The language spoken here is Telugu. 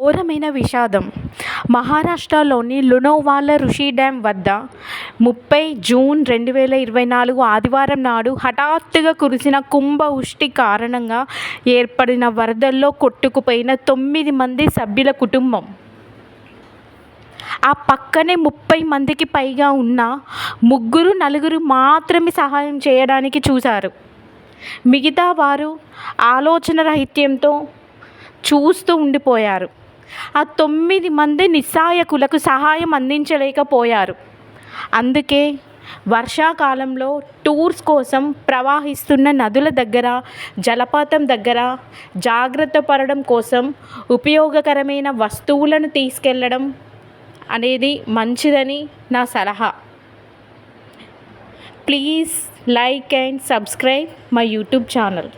ఘోరమైన విషాదం. మహారాష్ట్రలోని లునోవాల ఋషి డ్యామ్ వద్ద ముప్పై జూన్ రెండు వేల ఇరవై నాలుగు ఆదివారం నాడు హఠాత్తుగా కురిసిన కుంభ ఉష్టి కారణంగా ఏర్పడిన వరదల్లో కొట్టుకుపోయిన తొమ్మిది మంది సభ్యుల కుటుంబం. ఆ పక్కనే ముప్పై మందికి పైగా ఉన్న ముగ్గురు నలుగురు మాత్రమే సహాయం చేయడానికి చూశారు. మిగతా వారు ఆలోచన రహిత్యంతో చూస్తూ ఉండిపోయారు. ఆ తొమ్మిది మంది నిస్సాయకులకు సహాయం అందించలేకపోయారు. అందుకే వర్షాకాలంలో టూర్స్ కోసం ప్రవహిస్తున్న నదుల దగ్గర జలపాతం దగ్గర జాగ్రత్త పడడం కోసం ఉపయోగకరమైన వస్తువులను తీసుకెళ్ళడం అనేది మంచిదని నా సలహా. Please like and subscribe my YouTube channel.